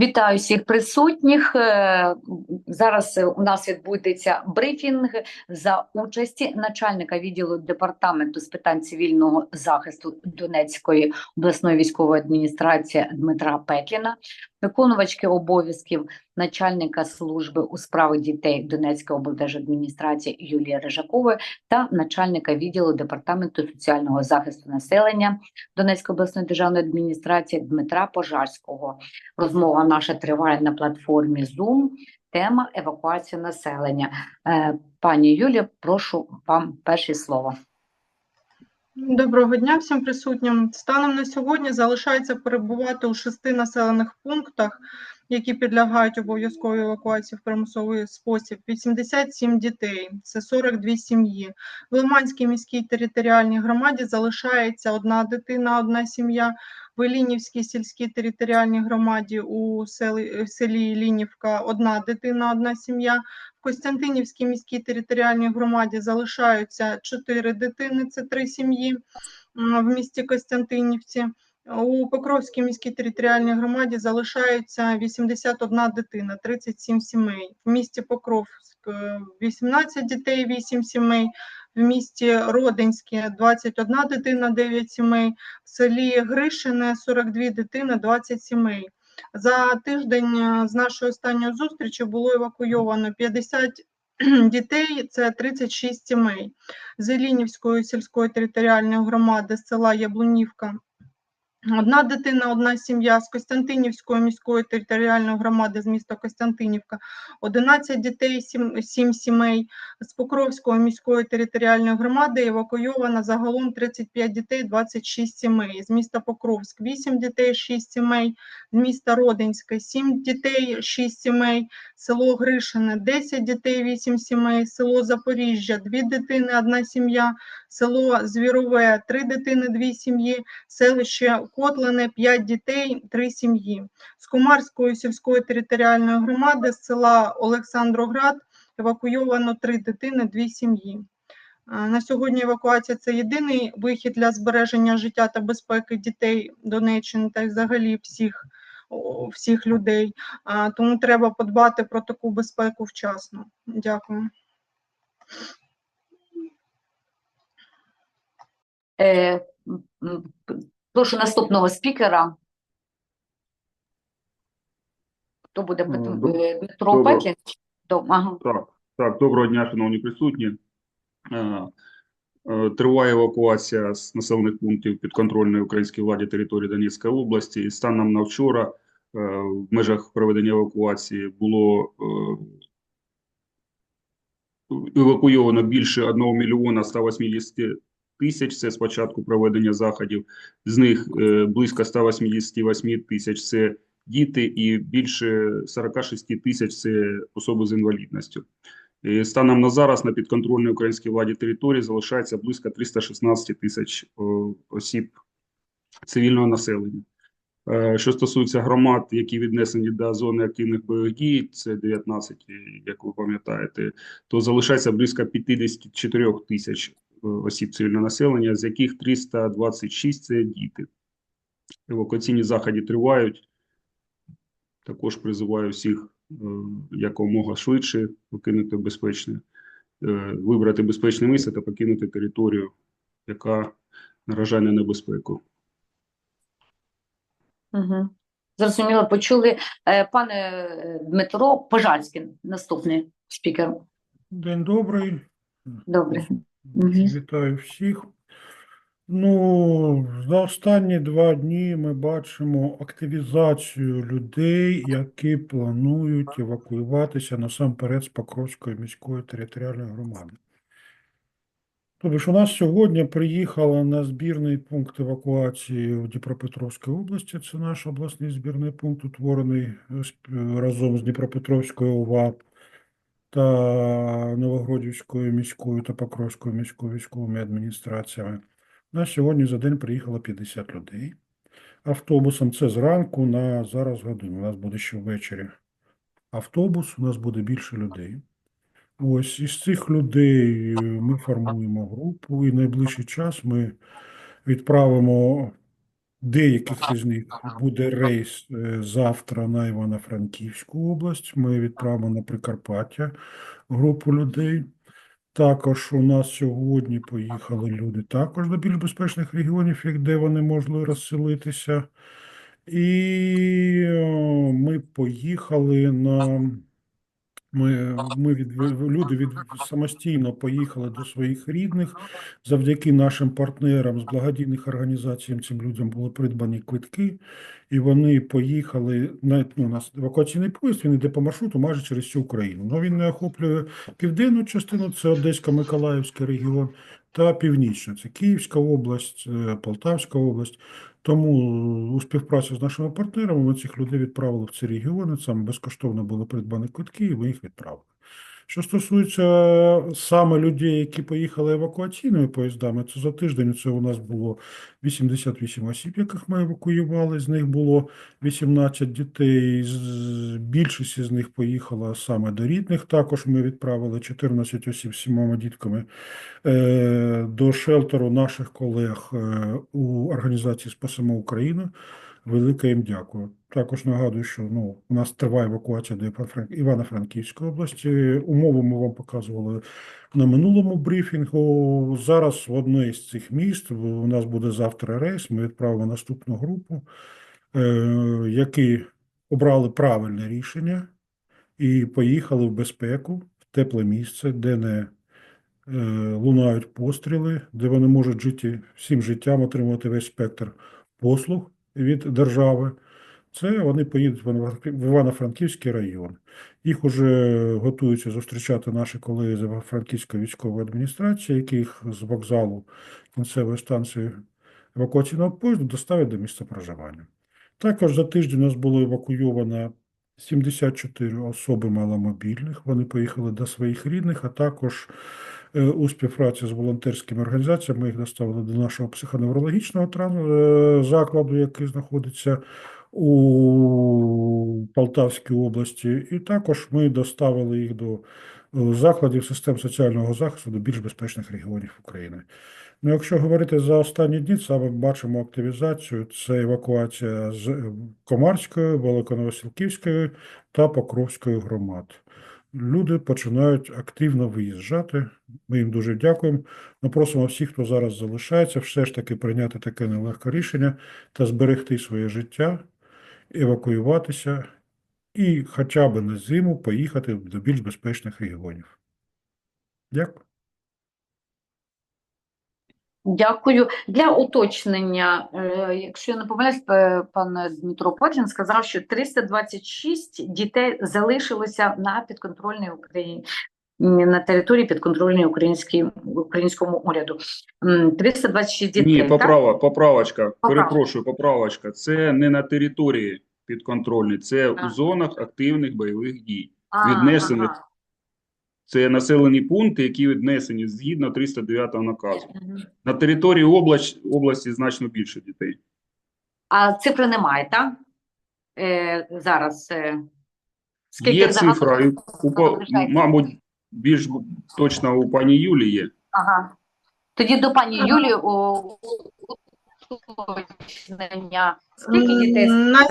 Вітаю всіх присутніх. Е, Зараз е, у нас відбудеться брифінг за участі начальника відділу департаменту з питань цивільного захисту Донецької обласної військової адміністрації Дмитра Петліна, виконувачки обов'язків начальника служби у справах дітей Донецької облдержадміністрації Юлії Рижакової та начальника відділу департаменту соціального захисту населення Донецької обласної державної адміністрації Дмитра Пожарського. Розмова наша триває на платформі Zoom. Тема евакуація населення. Е, Пані Юлія, прошу вам перше слово. Доброго дня всім присутнім. Станом на сьогодні залишається перебувати у шести населених пунктах, які підлягають обов'язковій евакуації в примусовий спосіб. 87 дітей, це 42 сім'ї. В Лиманській міській територіальній громаді залишається одна дитина, одна сім'я. В Ілінівській сільській територіальній громаді у селі, селі Ілінівка одна дитина, одна сім'я. В Костянтинівській міській територіальній громаді залишаються чотири дитини, це три сім'ї в місті Костянтинівці. У Покровській міській територіальній громаді залишається 81 дитина, 37 сімей. В місті Покровськ е, 18 дітей, 8 сімей. В місті Родинське 21 дитина, 9 сімей. В селі Гришине 42 дитини, 20 сімей. За тиждень е, з нашої останньої зустрічі було евакуйовано 50 дітей, це 36 сімей. З Ілінівської сільської територіальної громади з села Яблунівка Одна дитина, одна сім'я з Костянтинівської міської територіальної громади з міста Костянтинівка, 11 дітей, 7, 7 сімей. З Покровської міської територіальної громади евакуйовано загалом 35 дітей, 26 сімей. З міста Покровськ 8 дітей, 6 сімей. З міста Родинське 7 дітей, 6 сімей. Село Гришине 10 дітей, 8 сімей. Село Запоріжжя 2 дитини, 1 сім'я. Село Звірове 3 дитини, 2 сім'ї. Селище Котлине 5 дітей, 3 сім'ї. З Комарської сільської територіальної громади з села Олександроград евакуйовано 3 дитини, 2 сім'ї. На сьогодні евакуація це єдиний вихід для збереження життя та безпеки дітей Донеччини та взагалі всіх, всіх людей. Тому треба подбати про таку безпеку вчасно. Дякую. Е, Прошу наступного спікера. Хто буде Ну, Пет- е, Дмитро. Петлін? Ага. Так, так, доброго дня, шановні присутні. Е, е, Триває евакуація з населених пунктів підконтрольної українській владі території Донецької області. І станом на вчора в межах проведення евакуації було евакуйовано більше 1 мільйона 180 тисяч. Це з початку проведення заходів. З них е, близько 188 тисяч – це діти, і більше 46 тисяч – це особи з інвалідністю. І Станом на зараз на підконтрольній українській владі території залишається близько 316 тисяч осіб цивільного населення. Е, Що стосується громад, які віднесені до зони активних бойових дій, це 19, як ви пам'ятаєте, то залишається близько 54 тисяч е, осіб цивільного населення, з яких 326 – це діти. Евакуаційні заходи тривають. Також призиваю всіх е, якомога швидше покинути безпечне, е, вибрати безпечне місце та покинути територію, яка наражає на небезпеку. Угу. Зрозуміло, почули. Е, Пане е, Дмитро Пожарський, наступний спікер. День добрий. Добре. Вітаю всіх. Ну, за останні два дні ми бачимо активізацію людей, які планують евакуюватися насамперед з Покровської міської територіальної громади. Тобто у нас сьогодні приїхало на збірний пункт евакуації у Дніпропетровській області. Це наш обласний збірний пункт, утворений е, разом з Дніпропетровською ОВА та Новогродівською міською та Покровською міською військовими адміністраціями. У нас сьогодні за день приїхало 50 людей. Автобусом це зранку на зараз годину. У нас буде ще ввечері. Автобус, у нас буде більше людей. Ось із цих людей е, ми формуємо групу, і найближчий час ми відправимо Деяких із них буде рейс е, завтра на Івано-Франківську область. Ми відправимо на Прикарпаття групу людей. Також у нас сьогодні поїхали люди також до більш безпечних регіонів, як де вони можуть розселитися. І ми поїхали на ми, ми від, люди від, самостійно поїхали до своїх рідних. Завдяки нашим партнерам з благодійних організацій цим людям були придбані квитки, і вони поїхали на ну, у нас евакуаційний поїзд. Він йде по маршруту майже через всю Україну. Ну він не охоплює південну частину, це Одесько-Миколаївський регіон, та північна. це Київська область, е, Полтавська область. Тому у співпраці з нашими партнерами ми цих людей відправили в ці регіони. Саме безкоштовно були придбані квитки, і ми їх відправили. Що стосується саме людей, які поїхали евакуаційними поїздами, то за тиждень це у нас було 88 осіб, яких ми евакуювали. З них було 18 дітей. з- Більшість із них поїхала саме до рідних. Також ми відправили 14 осіб з сімома дітками е, до шелтеру наших колег е, у організації Спасемо Україну. Велике їм дякую. Також нагадую, що ну, у нас триває евакуація до Івано-Франк- Івано-Франківської області. Умови ми вам показували на минулому брифінгу. Зараз в одне із цих міст у нас буде завтра рейс. Ми відправимо наступну групу, е, які обрали правильне рішення і поїхали в безпеку, в тепле місце, де не е, лунають постріли, де вони можуть жити всім життям, отримувати весь спектр послуг від держави. Це вони поїдуть в Івано- в Івано-Франківський район. Їх уже готуються зустрічати наші колеги з Івано-Франківської військової адміністрації, яких з вокзалу кінцевої станції евакуаційного поїзду доставлять до місця проживання. Також за тиждень у нас було евакуйовано 74 особи маломобільних. Вони поїхали до своїх рідних, а також у співпраці з волонтерськими організаціями їх доставили до нашого психоневрологічного е, закладу, який знаходиться у Полтавській області. І також ми доставили їх до е, закладів систем соціального захисту до більш безпечних регіонів України. Ну, якщо говорити за останні дні, саме бачимо активізацію. Це евакуація з е, Комарської, Великоновосілківської та Покровської громад. Люди починають активно виїжджати. Ми їм дуже дякуємо. Ми просимо всіх, хто зараз залишається, все ж таки прийняти таке нелегке рішення та зберегти своє життя, евакуюватися і хоча б на зиму поїхати до більш безпечних регіонів. Дякую. Дякую. Для уточнення, е, якщо я не помиляюсь, пан Дмитро Почин сказав, що 326 дітей залишилося на підконтрольній Україні. На території підконтрольної українській українському уряду. М, 326 дітей. Ні, так? поправа, поправочка, Поправка. перепрошую, поправочка. Це не на території підконтрольній, це А. у зонах активних бойових дій. Віднесених. Це населені пункти, які віднесені згідно 309 наказу. Мгм. На території область, області значно більше дітей. А цифри немає, так? Е, зараз. Е, Є загалом цифра, і у, мабуть, більш точно у пані Юлії є. Ага. Тоді до пані Юлії у уточнення. Скільки дітей На,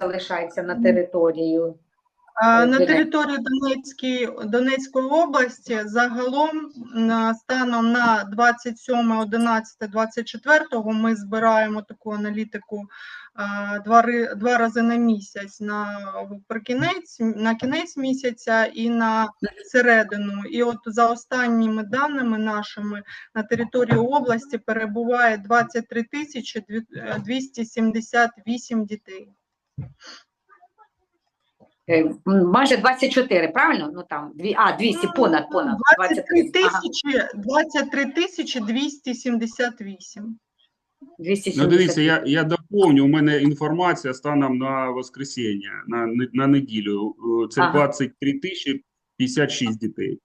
залишається на територію? На території Донецької, Донецької області загалом на- станом на 27.11.24 ми збираємо таку аналітику два, два рази на місяць на кінець, на кінець місяця і на середину. І от за останніми даними нашими на території області перебуває 23 тисячі дві- 278 дітей. Е, Майже 24, правильно? Ну там дві, а 200, понад, понад 23 23. Ага, тисячі, 23 тисячі 278. 270. Ну, дивіться, я, я доповню. У мене інформація станом на воскресіння, на, на неділю. Е, Це Ага. 23 тисячі 56 дітей.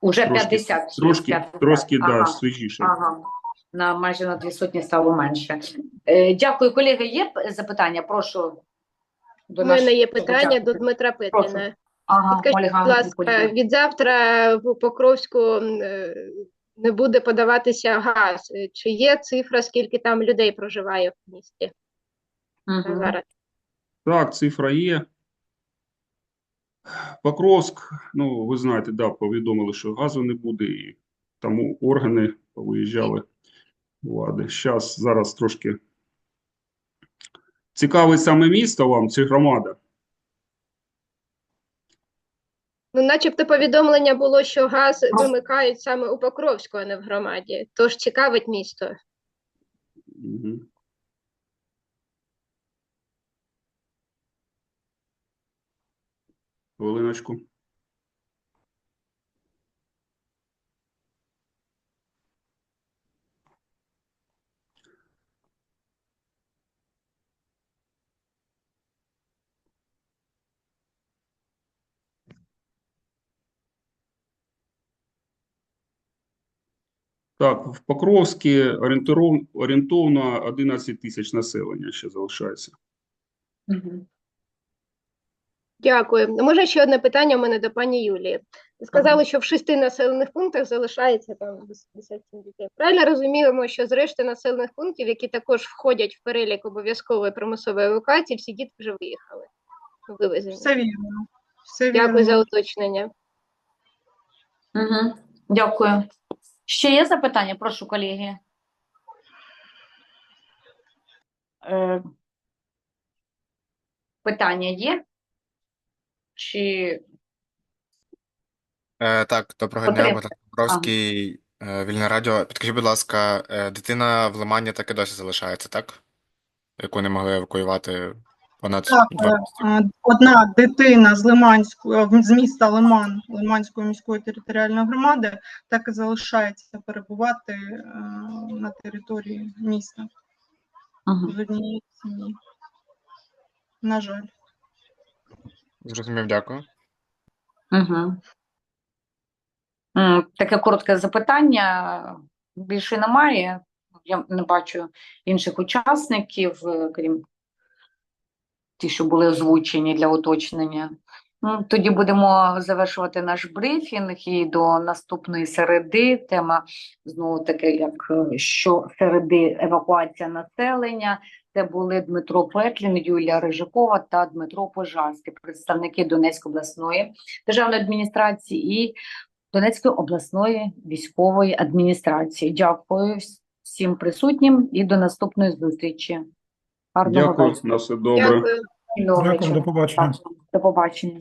Уже Трошки, 50. трошки, 50. трошки да, Ага. свіжіше. Ага. На майже на дві сотні стало менше. Е, дякую, колеги. Є запитання? Прошу. До У мене є питання до Дмитра Петріна. Ага, Підкажіть, будь ласка, від завтра в Покровську е, не буде подаватися газ. Е, Чи є цифра, скільки там людей проживає в місті Мгм. зараз? Так, цифра є. Покровськ, ну, ви знаєте, да, повідомили, що газу не буде, і тому органи повиїжджали влади. Щас, зараз трошки цікаве саме місто вам, чи громада? Ну, начебто повідомлення було, що газ вимикають саме у Покровську, а не в громаді. Тож цікавить місто. Угу. Хвилиночку. Так, в Покровській орієнтовно 11 тисяч населення ще залишається. Дякую. Може, ще одне питання у мене до пані Юлії. Ви сказали, що в шести населених пунктах залишається там 87 дітей. Правильно розуміємо, що з решти населених пунктів, які також входять в перелік обов'язкової примусової евакуації, всі діти вже виїхали. Вивезені. Все вірно. Все вірно. Дякую за уточнення. Мгм. Дякую. Ще є запитання? Прошу, колеги. Е, Питання є? Чи Е, так, доброго дня, Потрібно. Богдан Домбровський, е, Вільне Радіо. Підкажіть, будь ласка, е, дитина в Лимані так і досі залишається, так? Яку не могли евакуювати Так, два е, е, одна дитина з Лиманської, з міста Лиман, Лиманської міської територіальної громади, так і залишається перебувати е, на території міста Мгм. з однієї сім'ї. На жаль. Зрозумів, дякую. Угу. Таке коротке запитання. Більше немає. Я не бачу інших учасників, е, крім ті, що були озвучені для уточнення. Ну, тоді будемо завершувати наш брифінг і до наступної середи. Тема знову таки, як е, що середи евакуація населення. Це були Дмитро Петлін, Юлія Рижакова та Дмитро Пожарський, представники Донецької обласної державної адміністрації і Донецької обласної військової адміністрації. Дякую всім присутнім і до наступної зустрічі. Гарного Дякую, вечора. на все добре. Дякую. Дякую, до побачення. До побачення.